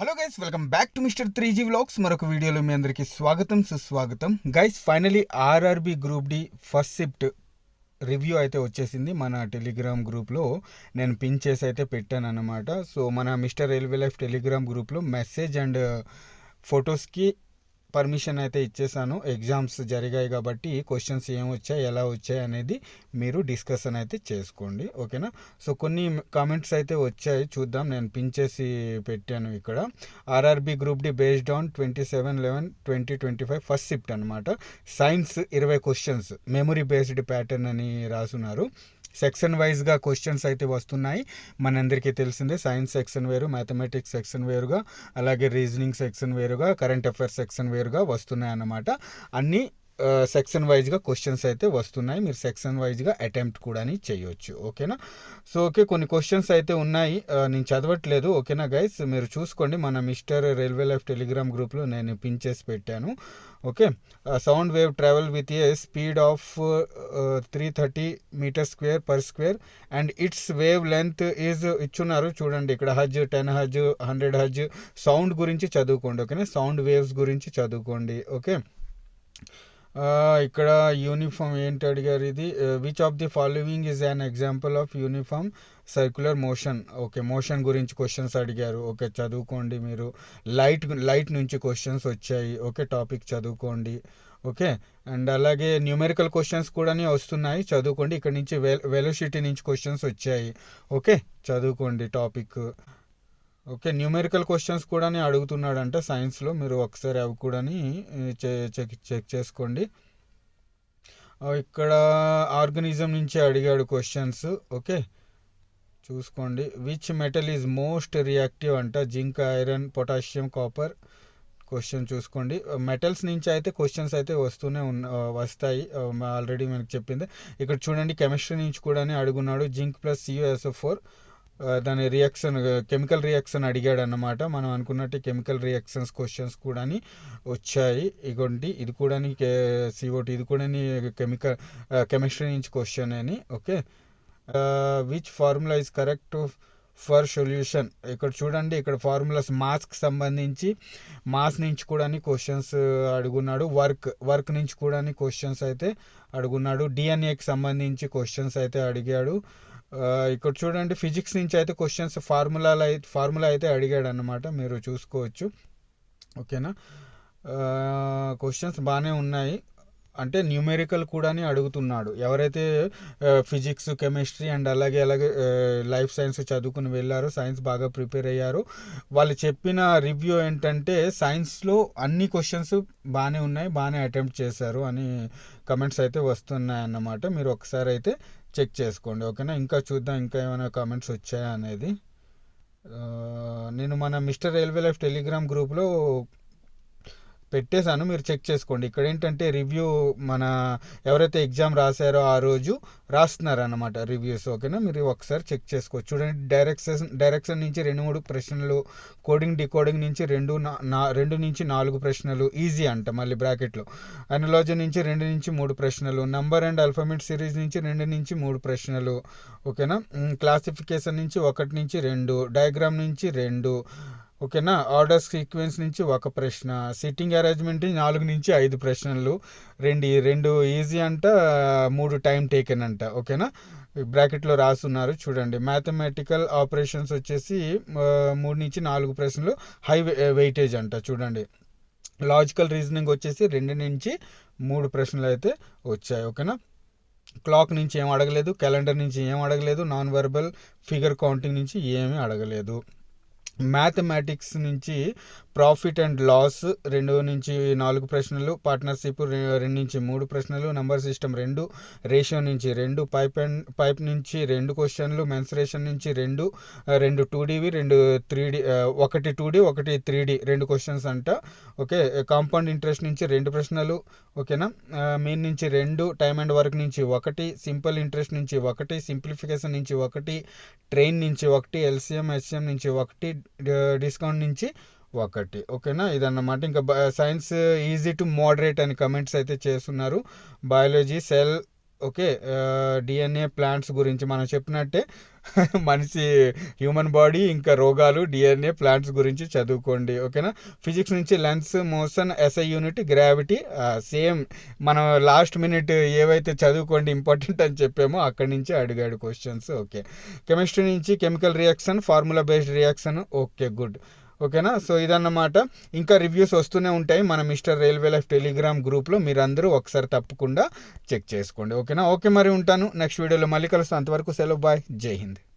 Hello guys welcome back to mister three G vlogs మరొక వీడియోలో మీ అందరికీ స్వాగతం సుస్వాగతం. Guys finally RRB group D first shift review అయితే వచ్చేసింది. మన టెలిగ్రామ్ గ్రూప్లో నేను పిన్ చేసి అయితే పెట్టాను అనమాట సో మన మిస్టర్ రైల్వే లైఫ్ టెలిగ్రామ్ గ్రూప్లో మెసేజ్ అండ్ ఫొటోస్కి పర్మిషన్ అయితే ఇచ్చేసాను. ఎగ్జామ్స్ జరిగాయి కాబట్టి క్వశ్చన్స్ ఏం వచ్చాయి ఎలా వచ్చాయి అనేది మీరు డిస్కషన్ అయితే చేసుకోండి. ఓకేనా సో కొన్ని కామెంట్స్ అయితే వచ్చాయి. చూద్దాం. నేను పిన్ చేసి పెట్టాను ఇక్కడ. RRB group D based on twenty seven eleven twenty twenty five first shift అనమాట సైన్స్ ఇరవై క్వశ్చన్స్ మెమరీ బేస్డ్ ప్యాటర్న్ అని రాసున్నారు. సెక్షన్ వైజ్గా క్వశ్చన్స్ అయితే వస్తున్నాయి. మనందరికీ తెలిసిందే సైన్స్ సెక్షన్ వేరు మ్యాథమెటిక్స్ సెక్షన్ వేరుగా అలాగే రీజనింగ్ సెక్షన్ వేరుగా కరెంట్ అఫైర్స్ సెక్షన్ వేరుగా వస్తున్నాయి అన్నమాట అన్నీ సెక్షన్ వైజ్గా క్వశ్చన్స్ అయితే వస్తున్నాయి. మీరు సెక్షన్ వైజ్గా అటెంప్ట్ కూడా చేయొచ్చు. ఓకేనా? సో ఓకే కొన్ని క్వశ్చన్స్ అయితే ఉన్నాయి. నేను చదవట్లేదు. ఓకేనా గైస్ మీరు చూసుకోండి. మన మిస్టర్ రైల్వే లైఫ్ టెలిగ్రామ్ గ్రూప్లో నేను పిన్ చేసి పెట్టాను. Okay? Sound wave travel with a speed of three thirty metre square per square and it's wave length is ఇచ్చున్నారు. చూడండి ఇక్కడ హజ్ టెన్ హజ్ హండ్రెడ్ హజ్ సౌండ్ గురించి చదువుకోండి. ఓకేనా? సౌండ్ వేవ్స్ గురించి చదువుకోండి. ఓకే? ఇక్కడ యూనిఫామ్ ఏంటి అడిగారు ఇది? Which of the following is an example of uniform circular motion okay motion గురించి క్వశ్చన్స్ అడిగారు. ఓకే చదువుకోండి మీరు. లైట్ లైట్ నుంచి క్వశ్చన్స్ వచ్చాయి. ఓకే టాపిక్ చదువుకోండి. ఓకే అండ్ అలాగే న్యూమెరికల్ క్వశ్చన్స్ కూడా వస్తున్నాయి. చదువుకోండి. ఇక్కడ నుంచి వెల్ వెలోసిటీ నుంచి క్వశ్చన్స్ వచ్చాయి. ఓకే చదువుకోండి టాపిక్ ఓకే న్యూమెరికల్ క్వశ్చన్స్ కూడా అడుగుతున్నాడంట సైన్స్లో. మీరు ఒకసారి అవి కూడా చెక్ చెక్ చేసుకోండి. ఇక్కడ ఆర్గనిజం నుంచి అడిగాడు క్వశ్చన్స్. ఓకే చూసుకోండి. Which metal is most reactive అంట. Zinc iron potassium copper question చూసుకోండి. మెటల్స్ నుంచి అయితే క్వశ్చన్స్ అయితే వస్తూనే ఉన్న వస్తాయి. ఆల్రెడీ మనకు చెప్పింది. ఇక్కడ చూడండి కెమిస్ట్రీ నుంచి కూడా అడుగున్నాడు. జింక్ ప్లస్ సియుఎస్ఓ ఫోర్ దాని రియాక్షన్ కెమికల్ రియాక్షన్ అడిగాడు అన్నమాట మనం అనుకున్నట్టు కెమికల్ రియాక్షన్స్ క్వశ్చన్స్ కూడా వచ్చాయి. ఇగోండి ఇది కూడా సిఓటి ఇది కూడా కెమికల్ కెమిస్ట్రీ నుంచి క్వశ్చన్ అని okay? Which formula is correct for solution ఇక్కడ చూడండి ఇక్కడ ఫార్ములాస్ మాస్క్ సంబంధించి మాస్ నుంచి కూడా క్వశ్చన్స్ అడుగున్నాడు. వర్క్ వర్క్ నుంచి కూడా క్వశ్చన్స్ అయితే అడుగున్నాడు. డిఎన్ఏకి సంబంధించి క్వశ్చన్స్ అయితే అడిగాడు. ఇక్కడ చూడండి ఫిజిక్స్ నుంచి అయితే క్వశ్చన్స్ ఫార్ములాలు అయితే ఫార్ములా అయితే అడిగాడు అన్నమాట మీరు చూసుకోవచ్చు. ఓకేనా? క్వశ్చన్స్ బాగానే ఉన్నాయి. అంటే న్యూమెరికల్ కూడాని అడుగుతున్నాడు. ఎవరైతే ఫిజిక్స్ కెమిస్ట్రీ అండ్ అలాగే అలాగే లైఫ్ సైన్స్ చదువుకుని వెళ్ళారో సైన్స్ బాగా ప్రిపేర్ అయ్యారు వాళ్ళు చెప్పిన రివ్యూ ఏంటంటే సైన్స్లో అన్ని క్వశ్చన్స్ బాగానే ఉన్నాయి బాగానే అటెంప్ట్ చేశారు అని కమెంట్స్ అయితే వస్తున్నాయి అన్నమాట మీరు ఒకసారి అయితే చెక్ చేసుకోండి ఓకేనా? ఇంకా చూద్దాం ఇంకా ఏమైనా కామెంట్స్ వచ్చాయా అనేది. నేను మన మిస్టర్ రైల్వే లైఫ్ టెలిగ్రామ్ గ్రూప్లో పెట్టేశాను. మీరు చెక్ చేసుకోండి. ఇక్కడ ఏంటంటే రివ్యూ మన ఎవరైతే ఎగ్జామ్ రాశారో ఆ రోజు రాస్తున్నారనమాట రివ్యూస్ ఓకేనా? మీరు ఒకసారి చెక్ చేసుకోవచ్చు. చూడండి డైరెక్షన్ డైరెక్షన్ నుంచి రెండు మూడు ప్రశ్నలు కోడింగ్ డికోడింగ్ నుంచి రెండు నా- నా రెండు నుంచి నాలుగు ప్రశ్నలు ఈజీ అంట మళ్ళీ బ్రాకెట్లో. అనలాజీ నుంచి రెండు నుంచి మూడు ప్రశ్నలు నంబర్ అండ్ అల్ఫాబెట్ సిరీస్ నుంచి రెండు నుంచి మూడు ప్రశ్నలు ఓకేనా? క్లాసిఫికేషన్ నుంచి ఒకటి నుంచి రెండు డయాగ్రామ్ నుంచి రెండు ఓకేనా? ఆర్డర్ సీక్వెన్స్ నుంచి ఒక ప్రశ్న సిట్టింగ్ అరేంజ్మెంట్ నాలుగు నుంచి ఐదు ప్రశ్నలు రెండు రెండు ఈజీ అంట మూడు టైం టేకెన్ అంట ఓకేనా? బ్రాకెట్లో రాస్తున్నారు చూడండి. మ్యాథమెటికల్ ఆపరేషన్స్ వచ్చేసి మూడు నుంచి నాలుగు ప్రశ్నలు హై వెయిటేజ్ అంట చూడండి. లాజికల్ రీజనింగ్ వచ్చేసి రెండు నుంచి మూడు ప్రశ్నలు అయితే వచ్చాయి ఓకేనా? క్లాక్ నుంచి ఏం అడగలేదు క్యాలెండర్ నుంచి ఏం అడగలేదు నాన్ వెర్బల్ ఫిగర్ కౌంటింగ్ నుంచి ఏమీ అడగలేదు. మ్యాథమెటిక్స్ నుంచి ప్రాఫిట్ అండ్ లాస్ రెండు నుంచి నాలుగు ప్రశ్నలు పార్ట్నర్షిప్ రెండు నుంచి మూడు ప్రశ్నలు నంబర్ సిస్టమ్ రెండు రేషియో నుంచి రెండు పైప్ అండ్ పైప్ నుంచి రెండు క్వశ్చన్లు మెన్సరేషన్ నుంచి రెండు రెండు టూ డీవి రెండు త్రీ డి ఒకటి టూ డి ఒకటి త్రీ డి రెండు క్వశ్చన్స్ అంట. ఓకే కాంపౌండ్ ఇంట్రెస్ట్ నుంచి రెండు ప్రశ్నలు ఓకేనా? మెయిన్ నుంచి రెండు టైమ్ అండ్ వర్క్ నుంచి ఒకటి సింపుల్ ఇంట్రెస్ట్ నుంచి ఒకటి సింప్లిఫికేషన్ నుంచి ఒకటి ట్రైన్ నుంచి ఒకటి ఎల్సిఎం హెచ్ఎం నుంచి ఒకటి డిస్కౌంట్ నుంచి ఒకటి. ఓకేనా? ఇదన్నమాట. ఇంకా సైన్స్ ఈజీ టు మోడరేట్ అని కమెంట్స్ అయితే చేస్తున్నారు. Biology cell okay DNA plants గురించి మనం చెప్పినట్టే. మనిషి హ్యూమన్ బాడీ ఇంకా రోగాలు డిఎన్ఏ ప్లాంట్స్ గురించి చదువుకోండి. ఓకేనా? ఫిజిక్స్ నుంచి lens motion SI unit gravity same. మనం లాస్ట్ మినిట్ ఏవైతే చదువుకోండి ఇంపార్టెంట్ అని చెప్పామో అక్కడి నుంచి అడిగాడు క్వశ్చన్స్. ఓకే. కెమిస్ట్రీ నుంచి chemical reaction formula based reaction okay good. ఓకేనా? సో ఇదన్నమాట. ఇంకా రివ్యూస్ వస్తూనే ఉంటాయి. మన మిస్టర్ రైల్వే లైఫ్ టెలిగ్రామ్ గ్రూప్లో మీరందరూ ఒకసారి తప్పకుండా చెక్ చేసుకోండి. ఓకేనా? ఓకే మరి ఉంటాను. నెక్స్ట్ వీడియోలో మళ్ళీ కలుస్తాను. అంతవరకు సెలవు. బాయ్. జై హింద్.